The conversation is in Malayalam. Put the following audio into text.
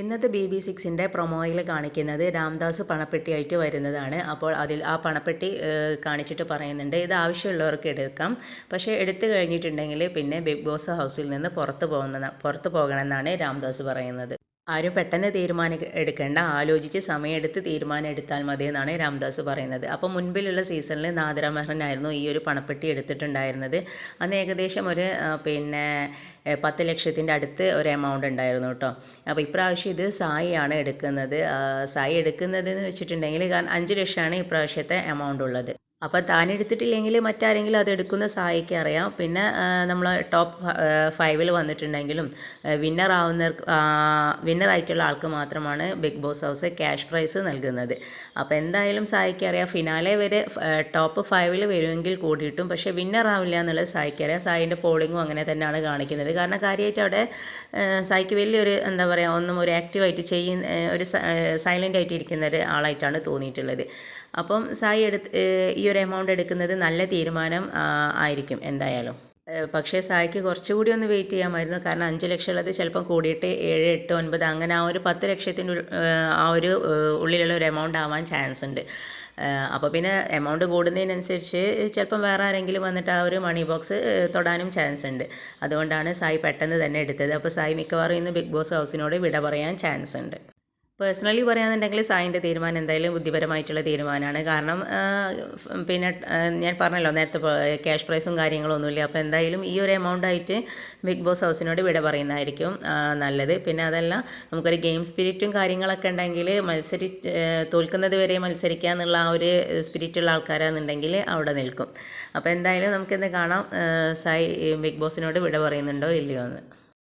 ഇന്നത്തെ ബി ബി സിക്സിന്റെ പ്രൊമോയിൽ കാണിക്കുന്നത് രാംദാസ് പണപ്പെട്ടിയായിട്ട് വരുന്നതാണ്. അപ്പോൾ അതിൽ ആ പണപ്പെട്ടി കാണിച്ചിട്ട് പറയുന്നുണ്ട് ഇത് ആവശ്യമുള്ളവർക്ക് എടുക്കാം. പക്ഷേ എടുത്തു കഴിഞ്ഞിട്ടുണ്ടെങ്കിൽ പിന്നെ ബിഗ് ബോസ് ഹൗസിൽ നിന്ന് പുറത്ത് പോകുന്ന പുറത്ത് പോകണമെന്നാണ് രാംദാസ് പറയുന്നത്. ആരും പെട്ടെന്ന് തീരുമാനം എടുക്കേണ്ട. ആലോചിച്ച് സമയമെടുത്ത് തീരുമാനം എടുത്താൽ മതി എന്നാണ് രാംദാസ് പറയുന്നത്. അപ്പോൾ മുൻപിലുള്ള സീസണിൽ നാദിറ മെഹ്റനായിരുന്നു ഈ ഒരു പണപ്പെട്ടി എടുത്തിട്ടുണ്ടായിരുന്നത്. അന്ന് ഏകദേശം ഒരു പിന്നെ പത്ത് ലക്ഷത്തിന്റെ അടുത്ത് ഒരു എമൗണ്ട് ഉണ്ടായിരുന്നു കേട്ടോ. അപ്പോൾ ഇപ്രാവശ്യം ഇത് സായിയാണ് എടുക്കുന്നത്. സായി എടുക്കുന്നതെന്ന് വെച്ചിട്ടുണ്ടെങ്കിൽ കാരണം അഞ്ച് ലക്ഷമാണ് ഇപ്രാവശ്യത്തെ എമൗണ്ട് ഉള്ളത്. അപ്പോൾ താൻ എടുത്തിട്ടില്ലെങ്കിൽ മറ്റാരെങ്കിലും അത് എടുക്കുന്ന സായിക്ക് അറിയാം. പിന്നെ നമ്മൾ ടോപ്പ് ഫൈവിൽ വന്നിട്ടുണ്ടെങ്കിലും വിന്നർ ആവുന്ന വിന്നർ ആയിട്ടുള്ള ആൾക്ക് മാത്രമാണ് Bigg Boss house cash prize നൽകുന്നത്. അപ്പോൾ എന്തായാലും സായിക്ക് അറിയാം. ഫിനാലെ വരെ ടോപ്പ് ഫൈവിൽ വരുമെങ്കിൽ കൂടിയിട്ടും പക്ഷേ വിന്നർ ആവില്ല എന്നുള്ളത് സായിക്ക് അറിയാം. സായിന്റെ പോളിങ്ങും അങ്ങനെ തന്നെയാണ് കാണിക്കുന്നത്. കാരണം കാര്യമായിട്ട് അവിടെ സായിക്ക് വലിയൊരു എന്താ പറയുക ഒന്നും ഒരു ആക്റ്റീവായിട്ട് ചെയ്യുന്ന ഒരു സൈലന്റ് ആയിട്ട് ഇരിക്കുന്ന ഒരു ആളായിട്ടാണ് തോന്നിയിട്ടുള്ളത്. അപ്പം സായി എടുത്ത് ഈ ഒരു എമൗണ്ട് എടുക്കുന്നത് നല്ല തീരുമാനം ആയിരിക്കും എന്തായാലും. പക്ഷേ സായിക്ക് കുറച്ചുകൂടി ഒന്ന് വെയിറ്റ് ചെയ്യാമായിരുന്നു. കാരണം അഞ്ച് ലക്ഷം ഉള്ളത് ചിലപ്പം കൂടിയിട്ട് ഏഴ് എട്ട് ഒൻപത് അങ്ങനെ ആ ഒരു പത്ത് ലക്ഷത്തിന്റെ ആ ഒരു ഉള്ളിലുള്ള ഒരു എമൗണ്ട് ആവാൻ ചാൻസ് ഉണ്ട്. അപ്പോൾ പിന്നെ എമൗണ്ട് കൂടുന്നതിനനുസരിച്ച് ചിലപ്പം വേറെ ആരെങ്കിലും വന്നിട്ട് ആ ഒരു മണി ബോക്സ് തൊടാനും ചാൻസ് ഉണ്ട്. അതുകൊണ്ടാണ് സായി പെട്ടെന്ന് തന്നെ എടുത്തത്. അപ്പോൾ സായി മിക്കവാറും ഇന്ന് ബിഗ് ബോസ് ഹൗസിനോട് വിട പറയാൻ ചാൻസ് ഉണ്ട്. പേഴ്സണലി പറയുകയാണെന്നുണ്ടെങ്കിൽ സായിന്റെ തീരുമാനം എന്തായാലും ബുദ്ധിപരമായിട്ടുള്ള തീരുമാനമാണ്. കാരണം പിന്നെ ഞാൻ പറഞ്ഞല്ലോ നേരത്തെ ക്യാഷ് പ്രൈസും കാര്യങ്ങളും ഒന്നുമില്ല അപ്പോൾ എന്തായാലും ഈ ഒരു എമൗണ്ട് ആയിട്ട് ബിഗ് ബോസ് ഹൗസിനോട് വിട പറയുന്നതായിരിക്കും നല്ലത്. പിന്നെ അതല്ല നമുക്കൊരു ഗെയിം സ്പിരിറ്റും കാര്യങ്ങളൊക്കെ ഉണ്ടെങ്കിൽ മത്സരി തോൽക്കുന്നത് വരെ മത്സരിക്കുക എന്നുള്ള ആ ഒരു സ്പിരിറ്റുള്ള ആൾക്കാരാണെന്നുണ്ടെങ്കിൽ അവിടെ നിൽക്കും. അപ്പോൾ എന്തായാലും നമുക്കിന്ന് കാണാം സായി ബിഗ് ബോസിനോട് വിട പറയുന്നുണ്ടോ ഇല്ലയോ എന്ന്